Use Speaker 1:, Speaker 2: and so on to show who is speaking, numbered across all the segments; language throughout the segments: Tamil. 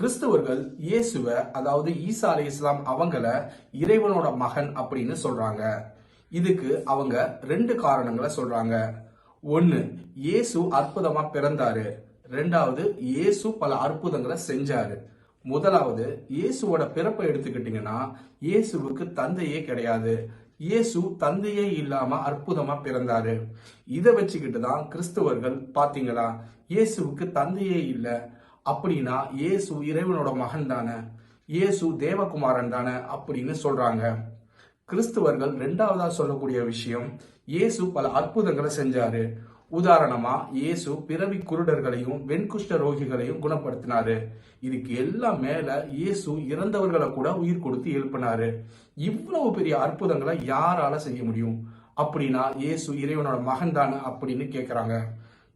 Speaker 1: கிறிஸ்தவர்கள் இயேசுவ அதாவது ஈசா அலி இஸ்லாம் அவங்கள இறைவனோட மகன் அப்படின்னு சொல்றாங்க. இதுக்கு அவங்க ரெண்டு காரணங்களை சொல்றாங்க. ஒன்னு இயேசு அற்புதமா பிறந்தாரு. ரெண்டாவது இயேசு பல அற்புதங்களை செஞ்சாரு. முதலாவது இயேசுவோட பிறப்பை எடுத்துக்கிட்டீங்கன்னா இயேசுவுக்கு தந்தையே கிடையாது. இயேசு தந்தையே இல்லாம அற்புதமா பிறந்தாரு. இதை வச்சுக்கிட்டு தான் கிறிஸ்தவர்கள் பாத்தீங்களா இயேசுவுக்கு தந்தையே இல்லை. அப்படின்னா இயேசு இறைவனோட மகன் தானே. இயேசு தேவகுமாரன் தானே அப்படின்னு சொல்றாங்க. கிறிஸ்துவர்கள் ரெண்டாவதா சொல்லக்கூடிய விஷயம் இயேசு பல அற்புதங்களை செஞ்சாரு. உதாரணமா இயேசு பிறவி குருடர்களையும் வெண்குஷ்ட ரோகிகளையும் குணப்படுத்தினாரு. இதுக்கு எல்லாம் மேல இயேசு இறந்தவர்களை கூட உயிர் கொடுத்து எழுப்பினாரு. இவ்வளவு பெரிய அற்புதங்களை யாரால செய்ய முடியும்? அப்படின்னா இயேசு இறைவனோட மகன் தானே அப்படின்னு கேக்குறாங்க.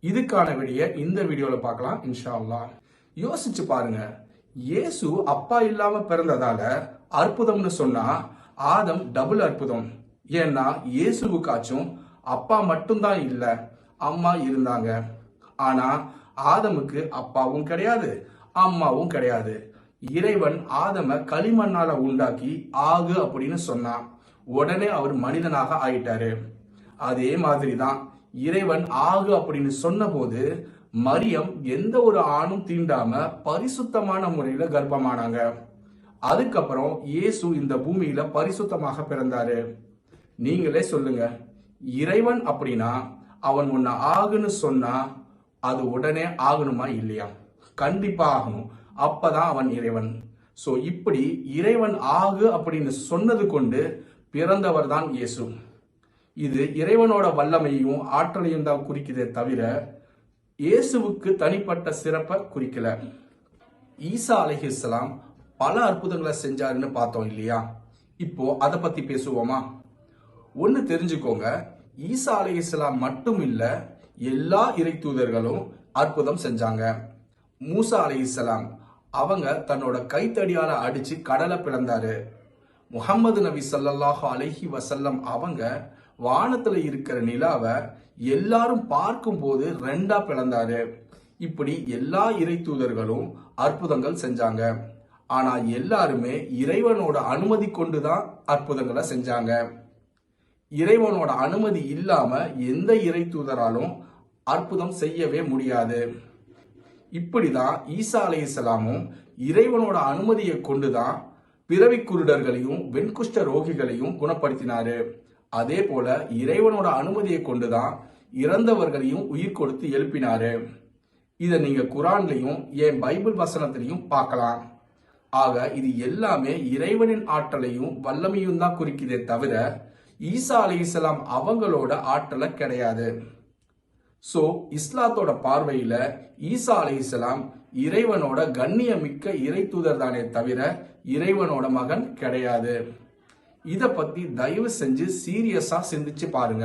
Speaker 1: இதுக்கான விடைய இந்த வீடியோல பார்க்கலாம் இன்ஷா அல்லா யோசிச்சு பாருங்க. இயேசு அப்பா இல்லாம பிறந்ததால அற்புதம்னு சொன்னா ஆதம் டபுள் அற்புதம். ஏன்னா இயேசுவுக்காச்சும் அப்பா மட்டும்தான் இல்ல அம்மா இருந்தாங்க. ஆனா ஆதமுக்கு அப்பாவும் கிடையாது அம்மாவும் கிடையாது. இறைவன் ஆதம களிமண்ணால உண்டாக்கி ஆகு அப்படின்னு சொன்னான் உடனே அவர் மனிதனாக ஆயிட்டாரு. அதே மாதிரிதான் இறைவன் ஆகு அப்படின்னு சொன்னபோது மரியம் எந்த ஒரு ஆணும் தீண்டாம பரிசுத்தமான முறையில கர்ப்பமானாங்க. அதுக்கப்புறம் இயேசு இந்த பூமியில பரிசுத்தமாக பிறந்தாரு. நீங்களே சொல்லுங்க இறைவன் அப்படின்னா அவன் உன்னை ஆகுன்னு சொன்னா அது உடனே ஆகணுமா இல்லையா? கண்டிப்பா ஆகணும். அப்பதான் அவன் இறைவன். சோ இப்படி இறைவன் ஆகு அப்படின்னு சொன்னது கொண்டு பிறந்தவர் தான் இயேசு. இது இறைவனோட வல்லமையும் ஆற்றலையும் தான் குறிக்குதே தவிர இயேசுவுக்கு தனிப்பட்ட சிறப்பை குறிக்கல. ஈசா அலைஹிஸ்ஸலாம் பல அற்புதங்களை செஞ்சாருன்னு பார்த்தோம் இல்லையா? இப்போ அதை பத்தி பேசுவோமா? ஒன்று தெரிஞ்சுக்கோங்க. ஈசா அலைஹிஸ்ஸலாம் மட்டும் இல்லை எல்லா இறை தூதர்களும் அற்புதம் செஞ்சாங்க. மூசா அலைஹிஸ்ஸலாம் அவங்க தன்னோட கைத்தடியால அடிச்சு கடலை பிளந்தாரு. முகமது நபி ஸல்லல்லாஹு அலஹி வசல்லம் அவங்க வானத்துல இருக்கிற நிலாவை எல்லாரும் பார்க்கும்போது ரெண்டா பிளந்தாரு. இப்படி எல்லா இறை தூதர்களும் அற்புதங்கள் செஞ்சாங்க. ஆனா எல்லாருமே இறைவனோட அனுமதி கொண்டுதான் அற்புதங்களை செஞ்சாங்க. இறைவனோட அனுமதி இல்லாம எந்த இறை தூதராலும் அற்புதம் செய்யவே முடியாது. இப்படிதான் ஈசா அலைஹிஸ்ஸலாமும் இறைவனோட அனுமதியை கொண்டுதான் பிறவி குருடர்களையும் வெண்குஷ்ட ரோகிகளையும் குணப்படுத்தினாரு. அதே போல இறைவனோட அனுமதியை கொண்டுதான் இறந்தவர்களையும் உயிர் கொடுத்து எழுப்பினாரு. இதை நீங்க குரான்லையும் என் பைபிள் வசனத்திலையும் பார்க்கலாம். ஆக இது எல்லாமே இறைவனின் ஆற்றலையும் வல்லமையும் தான் குறிக்குதே தவிர ஈசா இஸ்லாம் அவங்களோட ஆற்றலை கிடையாது. சோ இஸ்லாத்தோட பார்வையில ஈசா அலைஹிஸ்ஸலாம் இறைவனோட கண்ணியமிக்க இறை தூதர் தானே தவிர இறைவனோட மகன் கிடையாது. இதை பத்தி தயவு செஞ்சு சீரியஸா சிந்திச்சு பாருங்க.